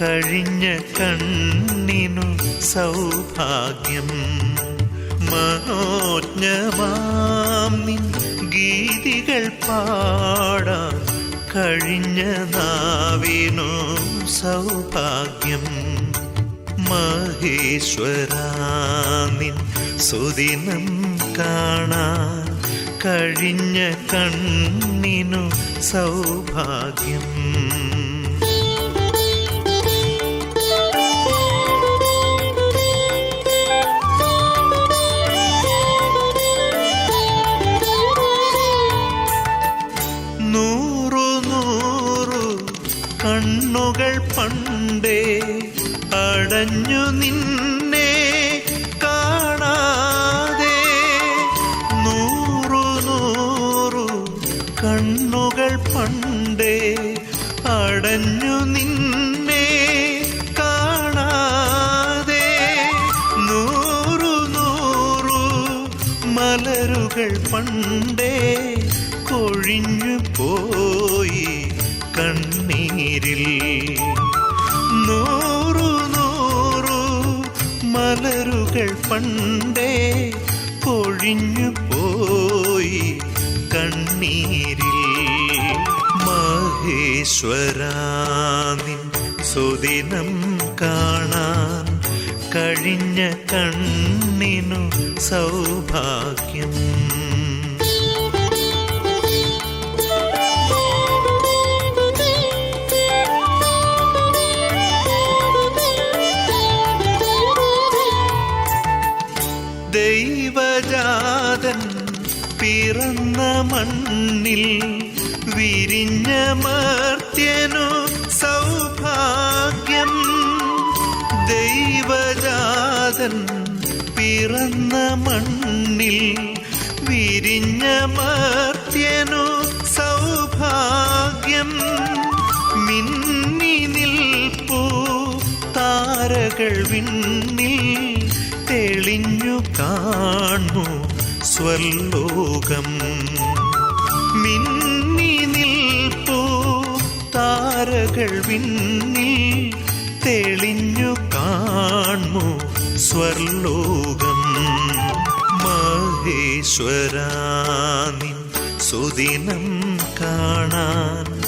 കഴിഞ്ഞ കണ്ണിനു സൗഭാഗ്യം. മനോജ്ഞമാം നിൻ ഗീതികൾ പാടാൻ കഴിഞ്ഞ നാവിനു സൗഭാഗ്യം. മഹേശ്വരാനിൻ സുദിനം കാണാൻ കഴിഞ്ഞ കണ്ണിനു സൗഭാഗ്യം. കണ്ണുകൾ പണ്ടേ അടഞ്ഞു നിന്നെ കാണാതെ നൂറു നൂറു കണ്ണുകൾ പണ്ടേ അടഞ്ഞു നിന്നെ കാണാതെ നൂറു നൂറു മലരുകൾ പണ്ടേ കൊഴിഞ്ഞു പോയി. കണ്ണീരിൽ നൂറു നൂറു മലരുകൾ പണ്ടേ പൊഴിഞ്ഞു പോയി കണ്ണീരിൽ. മഹേശ്വരാനിൻ സുദിനം കാണാൻ കഴിഞ്ഞ കണ്ണിനു സൗഭാഗ്യം. ദൈവജാതൻ പിറന്ന മണ്ണിൽ വിരിഞ്ഞ മർത്യനു സൗഭാഗ്യം. ദൈവജാതൻ പിറന്ന മണ്ണിൽ വിരിഞ്ഞ മർത്യനു സൗഭാഗ്യം. മിന്നി നിൽപ്പൂ താരകൾ വിണ്ണിൽ തെളിഞ്ഞു കാണു. സ്വർലോകം. മിന്നി നിൽപ്പൂ താരകൾ വിണ്ണിൽ തെളിഞ്ഞു കാണു സ്വർലോകം? മഹേശ്വരാനിൻ സുദിനം കാണാൻ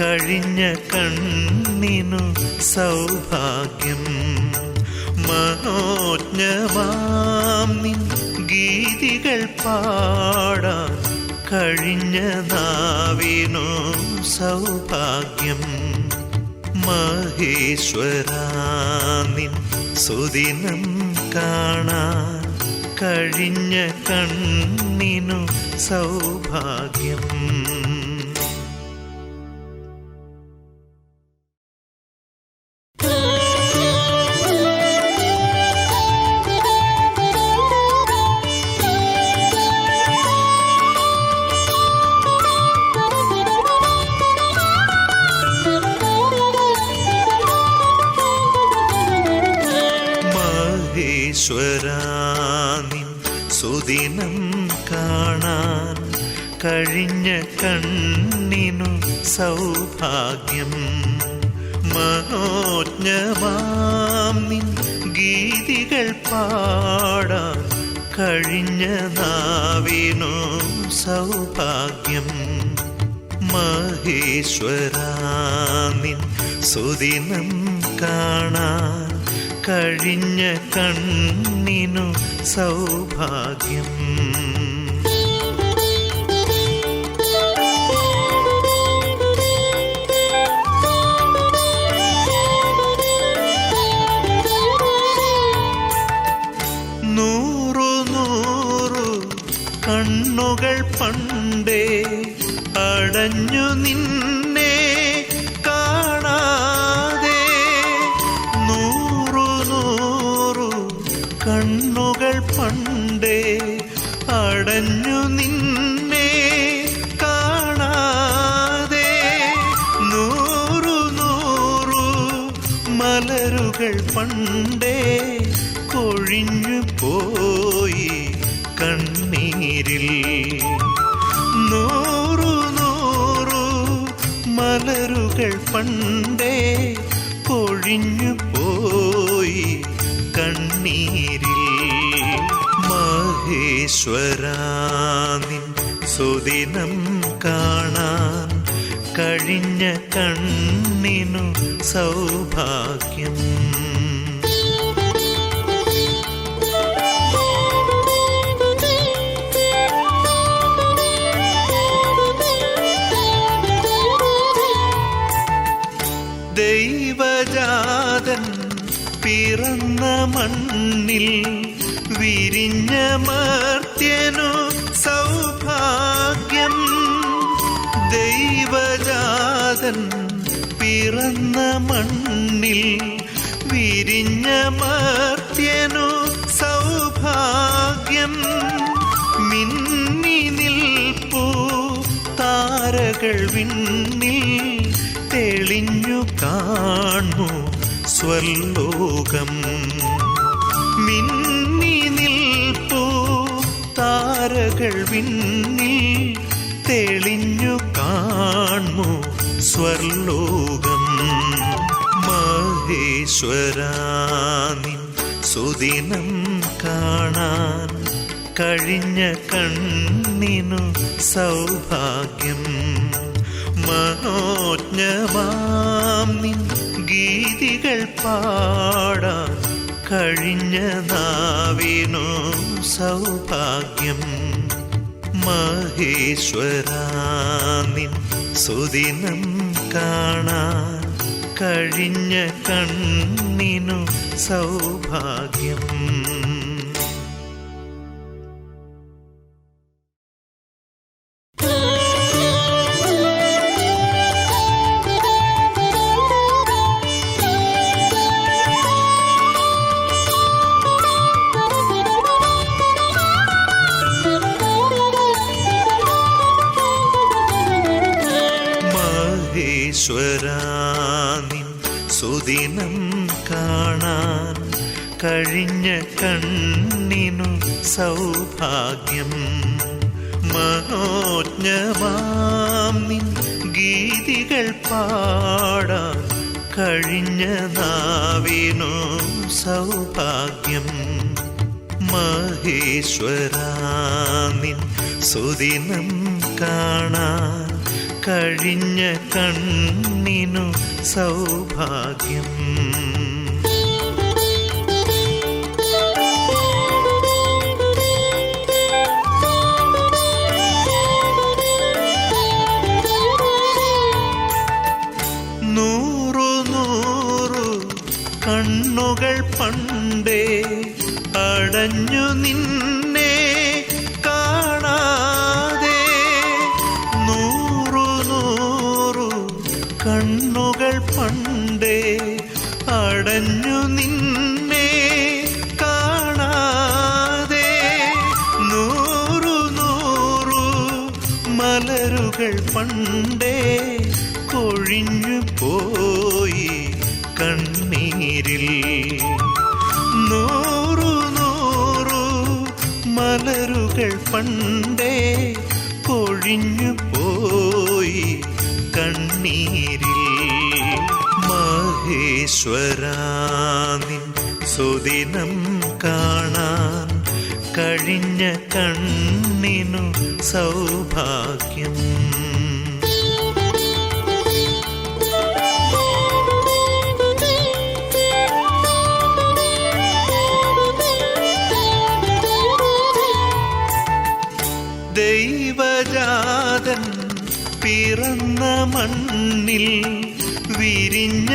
കഴിഞ്ഞ കണ്ണിനു സൗഭാഗ്യം. മനോജ്ഞമാം നിൻ ഗീതികൾ പാടാൻ കഴിഞ്ഞ നാവിനു സൗഭാഗ്യം. മഹേശ്വരാനിൻ സുദിനം കാണാൻ കഴിഞ്ഞ കണ്ണിനു സൗഭാഗ്യം. കഴിഞ്ഞ കണ്ണിനു സൗഭാഗ്യം. മനോജ്ഞമാം ഗീതികൾ പാടാൻ കഴിഞ്ഞ നാവിനു സൗഭാഗ്യം. മഹേശ്വരാനിൻ സുദിനം കാണാൻ കഴിഞ്ഞ കണ്ണിനു സൗഭാഗ്യം. കണ്ണുകൾ പണ്ടേ അടഞ്ഞു നിന്നെ കാണാതെ നൂറു നൂറു മലരുകൾ പണ്ടേ കൊഴിഞ്ഞു പോയി കണ്ണീരിൽ. നൂറു നൂറു മലരുകൾ പണ്ടേ കൊഴിഞ്ഞു പോയി കണ്ണീരിൽ. മഹേശ്വരാനിൻ സുദിനം കാണാൻ കഴിഞ്ഞ കണ്ണിനു സൗഭാഗ്യം. ദൈവജാതൻ പിറന്ന മണ്ണിൽ വിരിഞ്ഞ മർത്യനു സൗഭാഗ്യം. ദൈവജാതൻ പിറന്ന മണ്ണിൽ വിരിഞ്ഞ മർത്യനു സൗഭാഗ്യം. മിന്നി നിൽപ്പൂ താരകൾ വിണ്ണിൽ തെളിഞ്ഞു കാണു സ്വർലോകം. മിന്നി താരകൾ വിണ്ണിൽ തെളിഞ്ഞു കാണു സ്വർലോകം? മഹേശ്വരാനിൻ സുദിനം കാണാൻ കഴിഞ്ഞ കണ്ണിനു സൗഭാഗ്യം. മനോജ്ഞമാം നിൻ ഗീതികൾ പാടാൻ കഴിഞ്ഞ നാവിനു സൗഭാഗ്യം മഹേശ്വരാനിൻ സുദിനം കാണാൻ കഴിഞ്ഞ കണ്ണിനു സൗഭാഗ്യം. സുദിനം കാണാൻ കഴിഞ്ഞ കണ്ണിനു സൗഭാഗ്യം. മനോജ്ഞമാം ഗീതികൾ പാടാൻ കഴിഞ്ഞ നാവിനു സൗഭാഗ്യം. മഹേശ്വരാനിൻ സുദിനം കാണാൻ കഴിഞ്ഞ കണ്ണിനു സൗഭാഗ്യം. അടഞ്ഞു നിന്നെ കാണാതെ നൂറു നൂറു മലരുകൾ പണ്ടേ കൊഴിഞ്ഞു പോയി കണ്ണീരിൽ. നൂറു നൂറു മലരുകൾ പണ്ടേ കൊഴിഞ്ഞു പോയി കണ്ണീരിൽ. മഹേശ്വരാനിൻ സുദിനം കാണാൻ കഴിഞ്ഞ കണ്ണിനു സൗഭാഗ്യം. ദൈവജാതൻ പിറന്ന മണ്ണിൽ വിരിഞ്ഞ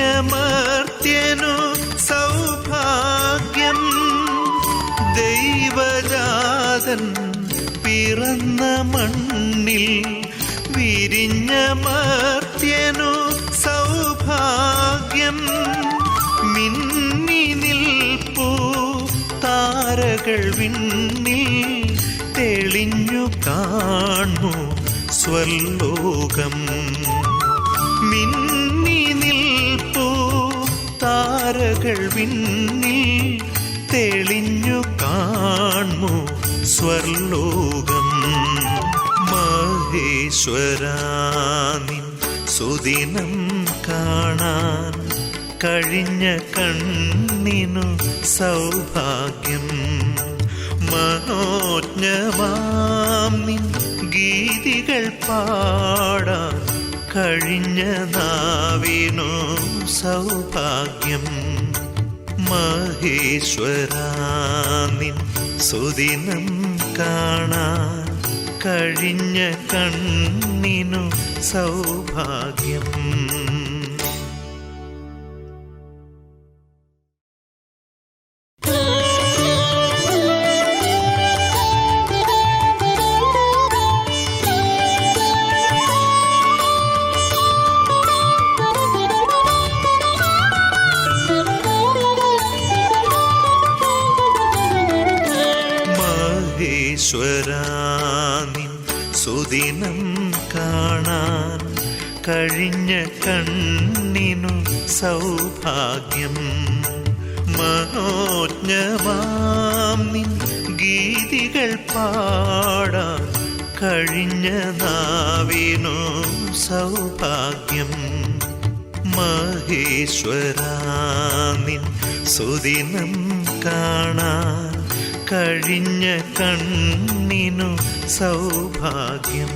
പിറന്ന മണ്ണിൽ വിരിഞ്ഞ മർത്യനു സൗഭാഗ്യം. മിന്നി നിൽപ്പൂ താരകൾ വിണ്ണിൽ തെളിഞ്ഞു കാണു സ്വർലോകം. മിന്നി നിൽപ്പൂ താരകൾ വിണ്ണിൽ തെളിഞ്ഞു കാണു സ്വർലോകം. മഹേശ്വരാനിൻ സുദിനം കാണാൻ കഴിഞ്ഞ കണ്ണിനു സൗഭാഗ്യം. മനോജ്ഞമാം ഗീതികൾ പാടാൻ കഴിഞ്ഞ നാവിനു സൗഭാഗ്യം. മഹേശ്വരാനിൻ സുദിനം കാണാൻ കഴിഞ്ഞ കണ്ണിനു സൗഭാഗ്യം. കാണാൻ കഴിഞ്ഞ കണ്ണിനു സൗഭാഗ്യം. മനോജ്ഞമാം നിൻ ഗീതികൾ പാടാൻ കഴിഞ്ഞ നാവിനു സൗഭാഗ്യം. മഹേശ്വരാനിൻ സുദിനം കാണാൻ കഴിഞ്ഞ കണ്ണിനു സൗഭാഗ്യം.